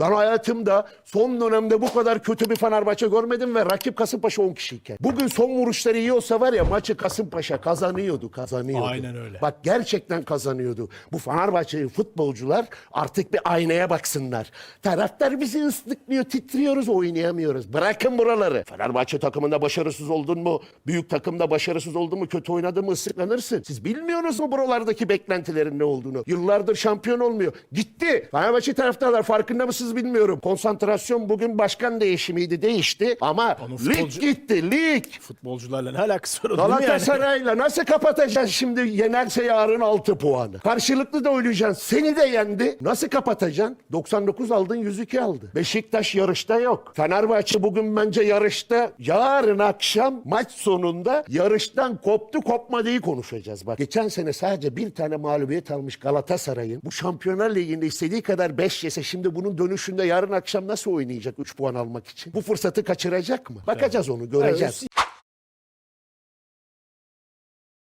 Ben hayatımda son dönemde bu kadar kötü bir Fenerbahçe görmedim ve rakip Kasımpaşa 10 kişiyken. Bugün son vuruşları iyi olsa var ya maçı Kasımpaşa kazanıyordu, kazanıyordu. Aynen öyle. Bak gerçekten kazanıyordu. Bu Fenerbahçeli futbolcular artık bir aynaya baksınlar. Taraftar bizi ıslıklıyor, titriyoruz, oynayamıyoruz. Bırakın buraları. Fenerbahçe takımında başarısız oldun mu, büyük takımda başarısız oldun mu, kötü oynadın mı ıslıklanırsın. Siz bilmiyorsunuz mu buralardaki beklentilerin ne olduğunu? Yıllardır şampiyon olmuyor. Gitti. Fenerbahçe taraftarlar farkında mısınız bilmiyorum. Konsantrasyon bugün başkan değişimiydi, değişti. Ama Onun lig futbolcu- gitti, lig. Futbolcularla ne alakası var? onun yani? Galatasaray'la nasıl kapatacaksın şimdi yenerse yarın 6 puanı? Karşılıklı da oynayacaksın. Seni de yendi. Nasıl kapatacaksın? 99 aldın 102 aldı. Beşiktaş yarışta yok. Fenerbahçe bugün bence yarışta. Yarın akşam maç sonunda yarıştan koptu kopmadığı konuşacağız. Bak geçen sene sadece bir tane mağlubiyet almış Galatasaray'ın. Bu Şampiyonlar Ligi'nde istediği kadar 5 yese şimdi bunun dönüşünde yarın akşam nasıl oynayacak 3 puan almak için? Bu fırsatı kaçıracak mı? Bakacağız onu göreceğiz.